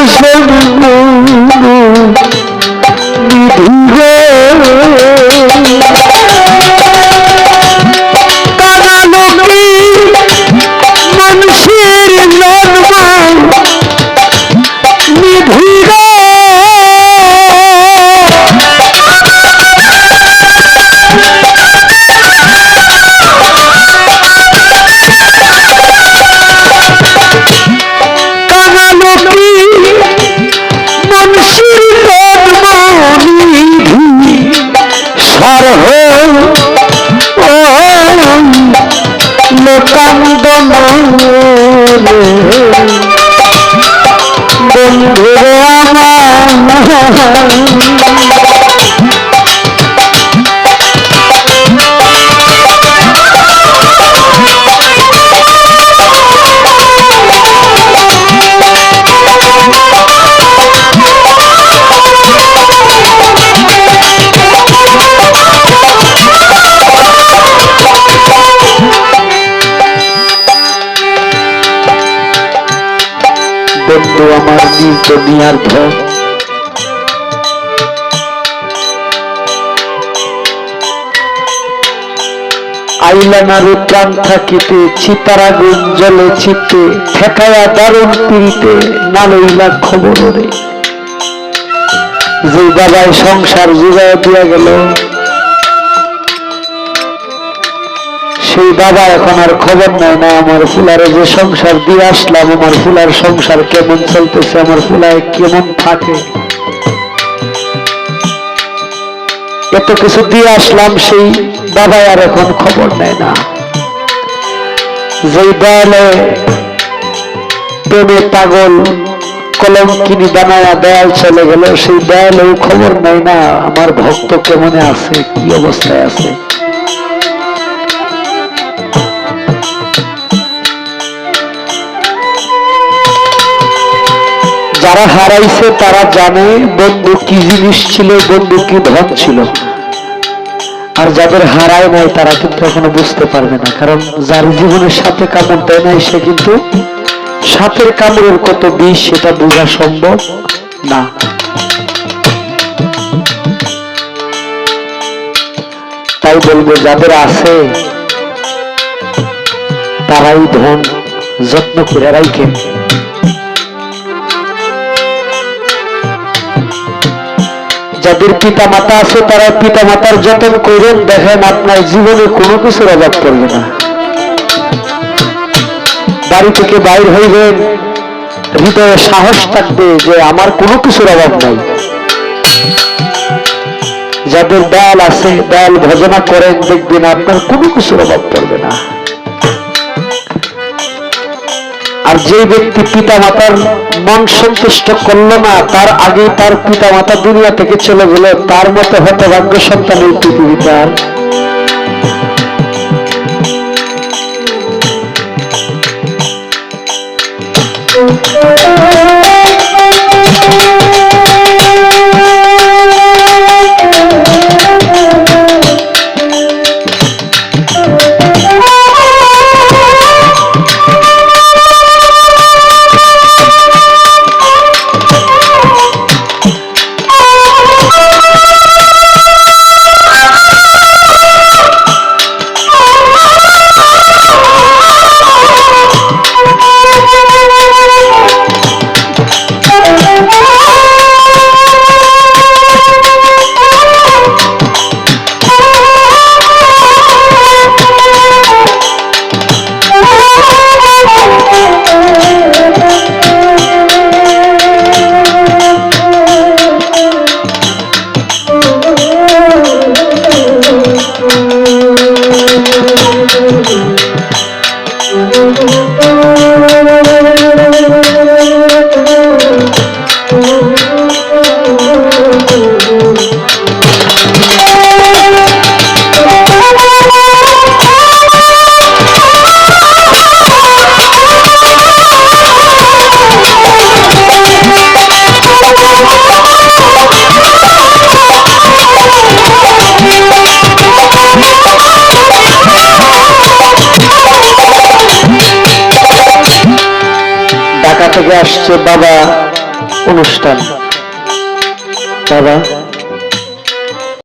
Krishna বন্ধুরে আমার বন্ধু আমার নিজ দুনিয়ার আইলানারে প্রাণ থাকিতে, চিতারা জলে চিত্তে ঠেকায়া দারুণ পিড়িতে না খবর রে। যে বাবায় সংসার জুগায় দিয়া গেল সেই বাবা এখন আর খবর নেয় না আমার ফুলারে যে সংসার দিয়ে আসলাম, আমার ফুলার সংসার কেমন চলতেছে, আমার ফুলায় কেমন থাকে। এত কিছু দিয়ে আসলাম, সেই বাবাই আর এখন খবর নেয় না। যেই দেয়ালে প্রেমে পাগল কলঙ্কিনি বানায়া দেয়াল চলে গেল, সেই দেয়ালেও খবর নেয় না, আমার ভক্ত কেমনে আছে, কি অবস্থায় আছে। যারা হারাইছে, তারা জানে, বন্ধু কি জিনিস ছিল, বন্ধু কি ধন ছিল। আর যাদের হারায় নাই, তারা কিন্তু এখনও বুঝতে পারবে না। কারণ যার জীবনের সাথে কামড় দেয় নাই, সে কিন্তু সাপের কামড়ের কত বিষ, সেটা বোঝা সম্ভব না। তাই বলব, যাদের আছে, তারাই ধন, যত্ন করে রাখেন। যাদের পিতা মাতা আছে, তারা পিতা মাতার যতন করেন দেখেন আপনার জীবনে কোনো কিছুর অভাব পড়বে না। বাড়ি থেকে বাইর হইবেন, হৃদয়ে সাহস থাকবে যে আমার কোনো কিছুর অভাব নাই। যাদের দয়াল আছে দয়াল ভজনা করেন, দেখবেন আপনার কোনো কিছুর অভাব পড়বে না। যে ব্যক্তি পিতা মাতার মন সন্তুষ্ট করল না, তার আগে তার পিতা মাতা দুনিয়া থেকে চলে গেল, তার মতো হতভাগ্য সন্তান এই পৃথিবীতে আর থেকে আসছে বাবা অনুষ্ঠান। বাবা?